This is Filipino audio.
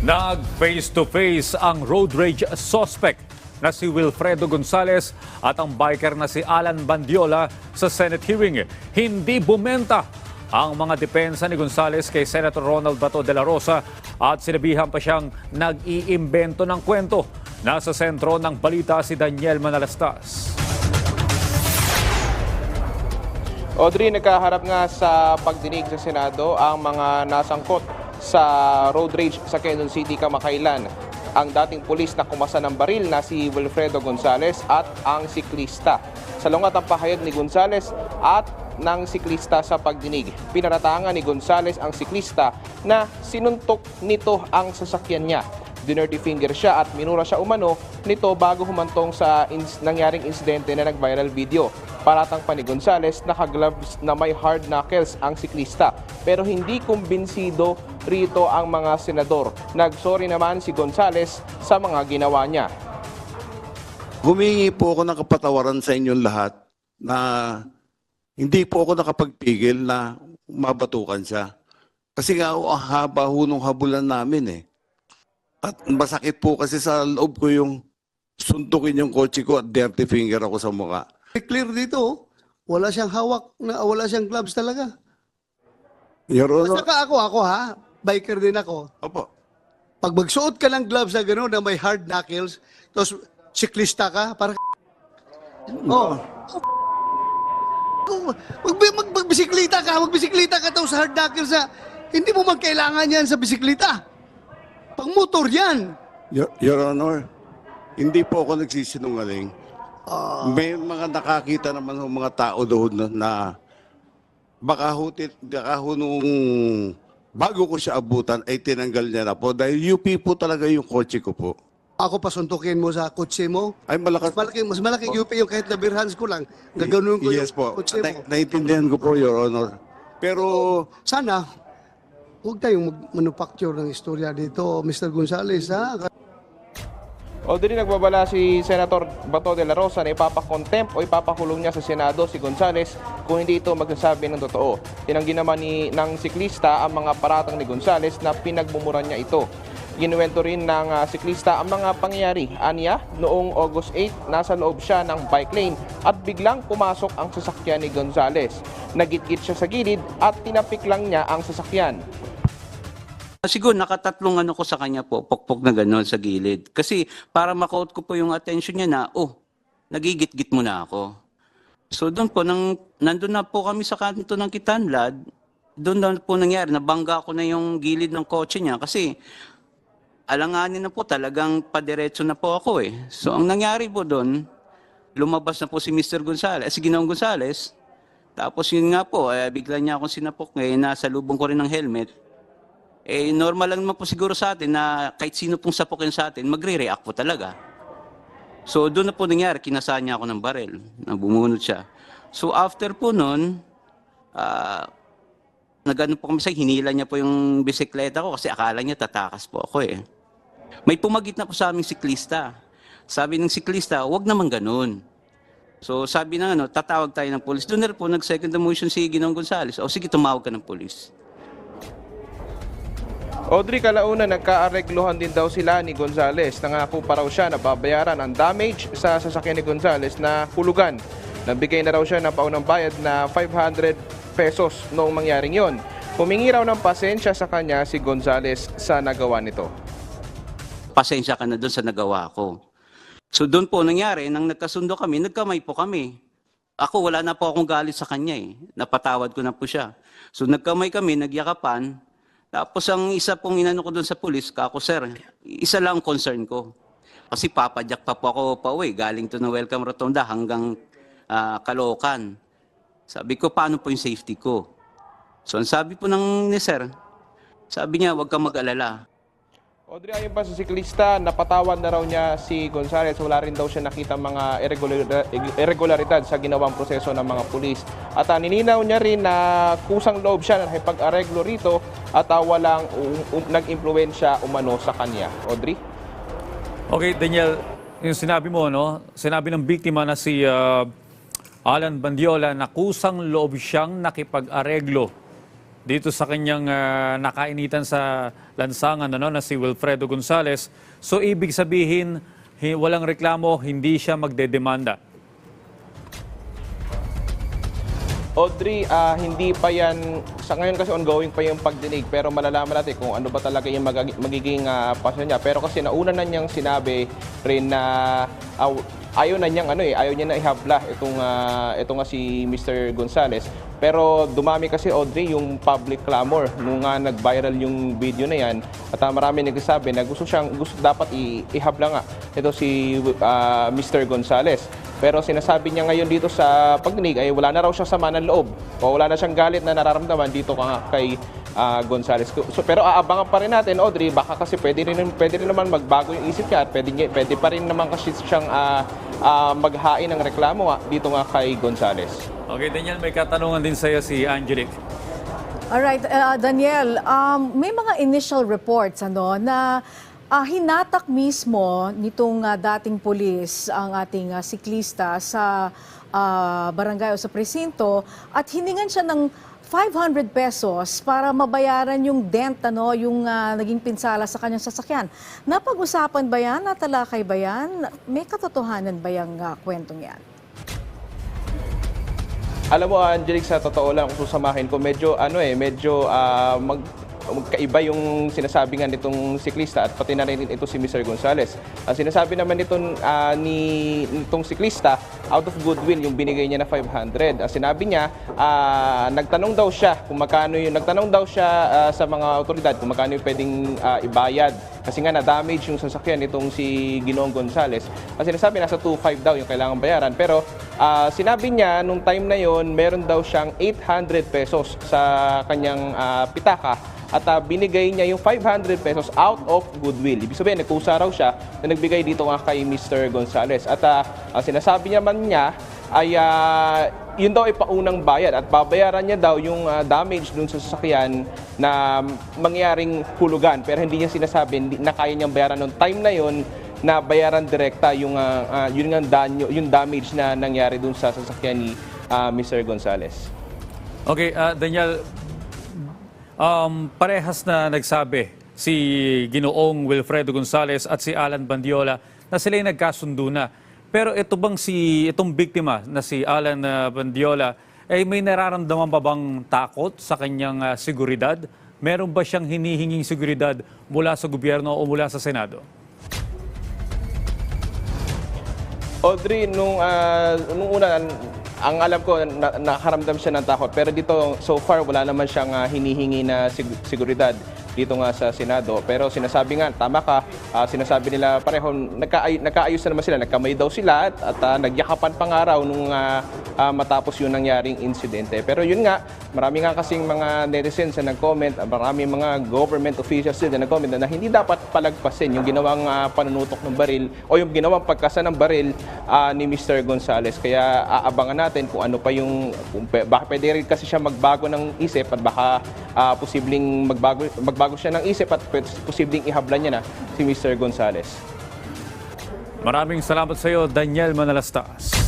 Nag-face to face ang road rage suspect na si Wilfredo Gonzales at ang biker na si Alan Bandiola sa Senate hearing. Hindi bumenta ang mga depensa ni Gonzales kay Senator Ronald Bato de la Rosa at sinabihan pa siyang nag-iimbento ng kwento. Nasa sentro ng balita si Daniel Manalastas. Audrey, nagkaharap nga sa pagdinig sa Senado ang mga nasangkot sa road rage sa Quezon City kamakailan. Ang dating pulis na kumasa ng baril na si Wilfredo Gonzales at ang siklista. Salungat ang pahayag ni Gonzales at ng siklista sa pagdinig. Pinaratangan ni Gonzales ang siklista na sinuntok nito ang sasakyan niya. Dinerty finger siya at minura siya umano nito bago humantong sa ins- nangyaring insidente na nag-viral video. Paratang pa ni Gonzales, nakagloves na may hard knuckles ang siklista. Pero hindi kumbinsido rito ang mga senador. Nagsorry naman si Gonzales sa mga ginawa niya. Humingi po ako ng kapatawaran sa inyong lahat na hindi po ako nakapagpigil na mabatukan siya. Kasi nga ang haba ho nung habulan namin eh. At masakit po kasi sa loob ko yung suntukin yung kotse ko at dirty finger ako sa mukha. Eh, Clear dito, oh. wala siyang hawak, na, wala siyang gloves talaga. Your At Honor, saka ako, ako ha, biker din ako. opo. Pag magsuot ka ng gloves na gano'n na may hard knuckles, tapos siklista ka, para Oh. Mag, mag, magbisiklita ka, magbisiklita ka tapos hard knuckles na, hindi mo magkailangan yan sa bisiklita. Pang motor yan. Your, Your Honor, hindi po ako nagsisinungaling. May mga nakakita naman ng mga tao doon na, na baka ho, ti- baka ho nung bago ko siya abutan ay tinanggal niya na po dahil UP po talaga yung kotse ko po. Ako pasuntukin mo sa kotse mo. Ay malakas. Mas malaki, mas malaki UP yung kahit na beer hands ko lang. Gaganon ko Yes yung po. kotse mo. Na, naiintindihan ko po, Your Honor. Pero Sana, huwag tayong mag-manufacture ng istorya dito, Mr. Gonzales, ha? Audrey, nagbabala si Senator Bato de la Rosa na ipapakontempt o ipapakulong niya sa Senado si Gonzales kung hindi ito magsasabi ng totoo. Tinanggi naman ni, ng siklista ang mga paratang ni Gonzales na pinagmumuran niya ito. Ginuwento rin ng ah, siklista ang mga pangyayari. Aniya, noong August 8, nasa loob siya ng bike lane at biglang pumasok ang sasakyan ni Gonzales. Nagitgit siya sa gilid at tinapik lang niya ang sasakyan. Siguro nakatatlong ano ko sa kanya po, pokpok na gano'n sa gilid. Kasi para makaut ko po yung attention niya na, oh, nagigit-git mo na ako. So doon po, nang, nandun na po kami sa kanto ng Kitanlad, doon na po nangyari, nabangga ko na yung gilid ng kotse niya kasi alanganin na po, talagang padiretso na po ako eh. So ang nangyari po doon, lumabas na po si Mr. Gonzales, si Ginoong Gonzales, tapos yun nga po, eh, bigla niya akong sinapok ngayon, nasa lubong ko rin ng helmet. Eh, normal lang naman po siguro sa atin na kahit sino pong sapokin sa atin, magre-react po talaga. So, doon na po nangyari, kinasaan niya ako ng barel, na bumunod siya. So, after po nun, ah, nagano po kami sa hinila niya po yung bisikleta ko kasi akala niya tatakas po ako eh. May pumagit na po sa aming siklista. Sabi ng siklista, wag naman ganun. So sabi ng ano, tatawag tayo ng polis. Doon na po nag-second motion si Ginong Gonzales. O sige, tumawag ka ng polis. Audrey Calauna, nagkaareglohan din daw sila ni Gonzales. Nangako pa raw siya na babayaran ang damage sa sasakyan ni Gonzales na hulugan. Nagbigay na raw siya ng paunang bayad na 500 pesos noong mangyaring yon. Humingi raw ng pasensya sa kanya si Gonzales sa nagawa nito. pasensya ka na doon sa nagawa ko. So doon po nangyari, nang nagkasundo kami, nagkamay po kami. Ako, wala na po akong galit sa kanya eh. Napatawad ko na po siya. So nagkamay kami, nagyakapan. Tapos ang isa pong inano ko doon sa pulis, kako sir, isa lang ang concern ko. Kasi papadyak pa po ako pa uwi. Galing to na Welcome Rotonda hanggang ah, Caloocan. Sabi ko, paano po yung safety ko? So ang sabi po ng ni sir, sabi niya, huwag kang mag-alala. Audrey, ayon pa sa siklista, napatawad na raw niya si Gonzales. Wala rin daw siya nakita mga irregular, irregularidad sa ginawang proseso ng mga pulis. At uh, nininaw niya rin na kusang loob siya na nakipag-areglo rito at uh, walang um, um, nag-impluensya umano sa kanya. Audrey? Okay, Daniel, yung sinabi mo, no? Sinabi ng biktima na si ah, Alan Bandiola na kusang loob siyang nakipag-areglo dito sa kanyang ah, nakainitan sa lansangan ano, na si Wilfredo Gonzales. So ibig sabihin, hi- walang reklamo, hindi siya magdedemanda. Audrey, ah, hindi pa yan, sa ngayon kasi ongoing pa yung pagdinig, pero malalaman natin kung ano ba talaga yung magiging uh, pasyon niya. Pero kasi nauna na niyang sinabi rin na ah, ayaw na niyang ano eh, ayaw niya na ihabla itong, ah, ito nga si Mr. Gonzales. Pero dumami kasi Audrey yung public clamor nung nga nag-viral yung video na yan at ah, marami nagsasabi na gusto siyang gusto dapat i- ihabla nga ito si ah, Mr. Gonzales. Pero sinasabi niya ngayon dito sa pagdinig ay wala na raw siyang sama ng loob o wala na siyang galit na nararamdaman dito ka kay ah, Gonzales. So, pero aabangan pa rin natin, Audrey, baka kasi pwede rin, pwede rin naman magbago yung isip niya at pwede, pwede pa rin naman kasi siyang ah, ah, maghain ng reklamo dito nga kay Gonzales. Okay, Daniel, may katanungan din sa iyo si Angelic. Alright, uh, Daniel, um, may mga initial reports ano na ah, hinatak mismo nitong ah, dating pulis ang ating ah, siklista sa ah, barangay o sa presinto at hiningan siya ng 500 pesos para mabayaran yung dent, ano, yung ah, naging pinsala sa kanyang sasakyan. Napag-usapan ba yan? Natalakay ba yan? May katotohanan ba yung ah, kwentong yan? Alam mo, Angelic, sa totoo lang, kung susamahin ko, medyo, ano eh, medyo ah, mag, magkaiba yung sinasabi nga nitong siklista at pati na rin ito si Mr. Gonzales. Ang sinasabi naman nitong, ah, ni, nitong siklista, out of goodwill, yung binigay niya na 500. Ang sinabi niya, ah, nagtanong daw siya kung magkano yung, nagtanong daw siya ah, sa mga otoridad kung magkano yung pwedeng ah, ibayad. Kasi nga na-damage yung sasakyan nitong si Ginoong Gonzales. Ang sinasabi, nasa 2.5 daw yung kailangan bayaran. Pero ah, sinabi niya, nung time na yon meron daw siyang 800 pesos sa kanyang ah, pitaka at ah, binigay niya yung 500 pesos out of goodwill. Ibig sabihin, nagkusa raw siya na nagbigay dito nga kay Mr. Gonzales. At ah, ang sinasabi niya man niya ay ah, yun daw ay paunang bayad at babayaran niya daw yung ah, damage dun sa sasakyan na mangyaring hulugan. Pero hindi niya sinasabi na kaya niyang bayaran nung time na yon na bayaran direkta yung ah, ah, yun nga danyo, yung damage na nangyari dun sa sasakyan ni ah, Mr. Gonzales. Okay, ah, Daniel, um, parehas na nagsabi si Ginoong Wilfredo Gonzales at si Alan Bandiola na sila ay nagkasundo na. Pero ito bang si itong biktima na si Alan ah, Bandiola ay may nararamdaman pa bang takot sa kanyang ah, seguridad? Meron ba siyang hinihinging seguridad mula sa gobyerno o mula sa Senado? Audrey, nung, ah, nung una, ang alam ko, na, nakaramdam siya ng takot. Pero dito, so far, wala naman siyang ah, hinihingi na sig- seguridad dito nga sa Senado. Pero sinasabi nga, tama ka, ah, sinasabi nila pareho, nagkaay, nagkaayos na naman sila, nagkamay daw sila at, at ah, nagyakapan pa nga raw nung ah, ah, matapos yung nangyaring insidente. Pero yun nga, marami nga kasing mga netizens na nag-comment, marami mga government officials din na nag-comment na hindi dapat palagpasin yung ginawang ah, panunutok ng baril o yung ginawang pagkasa ng baril ah, ni Mr. Gonzales. Kaya aabangan natin kung ano pa yung, kung, baka pwede rin kasi siya magbago ng isip at baka ah, posibleng magbago, magbago siya ng isip at posibleng ihabla niya na si Mr. Gonzales. Maraming salamat sa iyo, Daniel Manalastas.